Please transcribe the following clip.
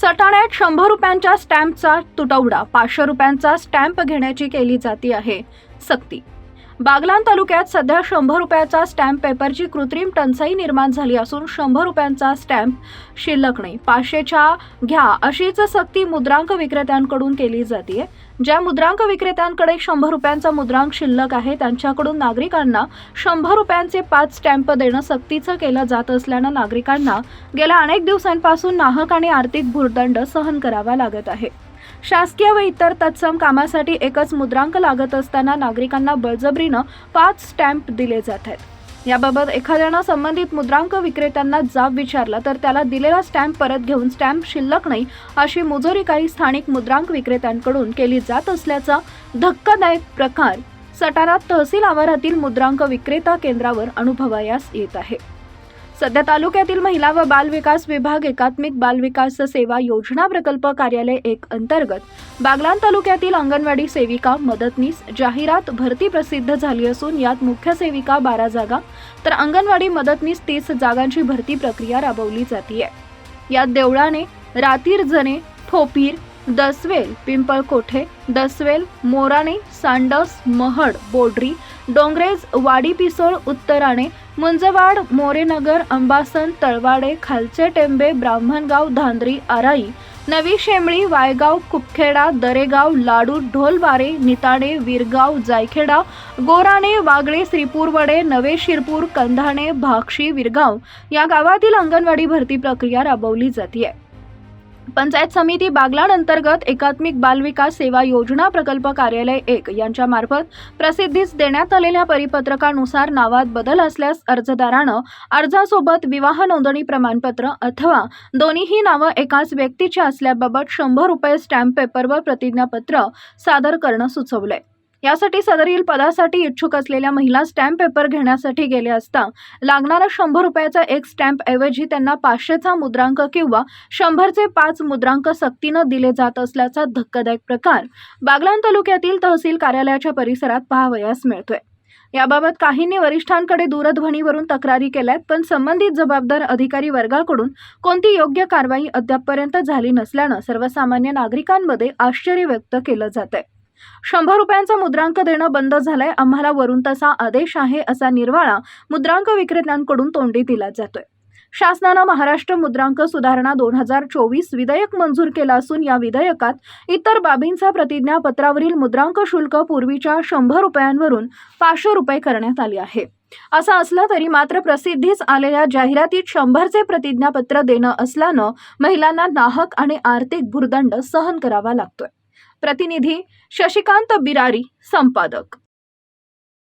सटाण्यात शंभर रुपयांच्या स्टॅम्पचा तुटवडा पाचशे रुपयांचा स्टॅम्प घेण्याची केली जाती आहे. सक्ती बागलान तालुक्यात सध्या शंभर रुपयाचा स्टॅम्प पेपरची कृत्रिम टंचाई निर्माण झाली असून शंभर रुपयांचा स्टॅम्प शिल्लक नाही. पाचशेच्या घ्या अशीच सक्ती मुद्रांक विक्रेत्यांकडून केली जाते ज्या मुद्रांक विक्रेत्यांकडे शंभर रुपयांचा मुद्रांक शिल्लक आहे त्यांच्याकडून नागरिकांना शंभर रुपयांचे पाच स्टॅम्प देणं सक्तीचं केलं जात असल्यानं नागरिकांना गेल्या अनेक दिवसांपासून नाहक आणि आर्थिक भुर्दंड सहन करावा लागत आहे. शासकीय व इतर तत्सम कामासाठी एकच मुद्रांक लागत असताना नागरिकांना बळजबरीनं पाच स्टॅम्प दिले जात आहेत. याबाबत एखाद्यानं संबंधित मुद्रांक विक्रेत्यांना जाब विचारला तर त्याला दिलेला स्टॅम्प परत घेऊन स्टॅम्प शिल्लक नाही अशी मुजोरी काही स्थानिक मुद्रांक विक्रेत्यांकडून केली जात असल्याचा धक्कादायक प्रकार सटाणा तहसील आवारातील मुद्रांक विक्रेता केंद्रावर अनुभवायास येत आहे. सध्या तालुक्यातील महिला व बाल विकास विभाग एकात्मिक बाल विकास सेवा योजना प्रकल्प कार्यालय एक अंतर्गत बागलान तालुक्यातील अंगणवाडी सेविका मदतनीस जाहिरात भरती प्रसिद्ध झाली असून यात मुख्य सेविका बारा जागा तर अंगणवाडी मदतनीस तीस जागांची भरती प्रक्रिया राबवली जाते यात देवळाने रातीरजणे ठोपीर दसवेल पिंपळकोठे दसवेल मोराणे सांडस महड बोडरी डोंगरेज वाडी पिसोळ उत्तराणे मुंजवाड मोरेनगर अंबासन तळवाडे खालचे टेंबे ब्राह्मणगाव धांद्री आराई नवी शेमळी वायगाव कुपखेडा दरेगाव लाडू ढोलवारे निताणे विरगाव जायखेडा गोराणे वागळे श्रीपूरवडे नवे शिरपूर कंधाणे भाक्षी विरगाव या गावातील अंगणवाडी भरती प्रक्रिया राबवली जाते पंचायत समिती बागलाण अंतर्गत एकात्मिक बालविकास सेवा योजना प्रकल्प कार्यालय एक यांच्या मार्फत प्रसिद्धीस देण्यात आलेल्या परिपत्रकानुसार नावात बदल असल्यास अर्जदारानं अर्जासोबत विवाह नोंदणी प्रमाणपत्र अथवा दोन्हीही नावं एकाच व्यक्तीची असल्याबाबत शंभर रुपये स्टॅम्प पेपरवर प्रतिज्ञापत्र सादर करणं सुचवलंय. यासाठी सदरील पदासाठी इच्छुक असलेल्या महिला स्टॅम्प पेपर घेण्यासाठी गेले असता लागणारा शंभर रुपयाचा एक स्टॅम्प ऐवजी त्यांना पाचशेचा मुद्रांक किंवा शंभरचे पाच मुद्रांक सक्तीनं दिले जात असल्याचा धक्कादायक प्रकार बागलाण तालुक्यातील तहसील कार्यालयाच्या परिसरात पाहावयास मिळतोय. याबाबत काहींनी वरिष्ठांकडे दूरध्वनीवरून तक्रारी केल्यात पण संबंधित जबाबदार अधिकारी वर्गाकडून कोणती योग्य कारवाई अद्यापपर्यंत झाली नसल्यानं सर्वसामान्य नागरिकांमध्ये आश्चर्य व्यक्त केलं जात आहे शंभर रुपयांचा मुद्रांक देणं बंद झालंय. आम्हाला वरून तसा आदेश आहे असा निर्वाळा मुद्रांक विक्रेत्यांकडून तोंडी दिला जातोय. शासनानं महाराष्ट्र मुद्रांक सुधारणा दोन हजार चोवीस विधेयक मंजूर केलं असून या विधेयकात इतर बाबींचा प्रतिज्ञापत्रावरील मुद्रांक शुल्क पूर्वीच्या शंभर रुपयांवरून पाचशे रुपये करण्यात आले आहे. असं असलं तरी मात्र प्रसिद्धीस आलेल्या जाहिरातीत शंभरचे प्रतिज्ञापत्र देणं असल्यानं महिलांना नाहक आणि आर्थिक भुर्दंड सहन करावा लागतोय. प्रतिनिधी शशिकांत बिरारी संपादक.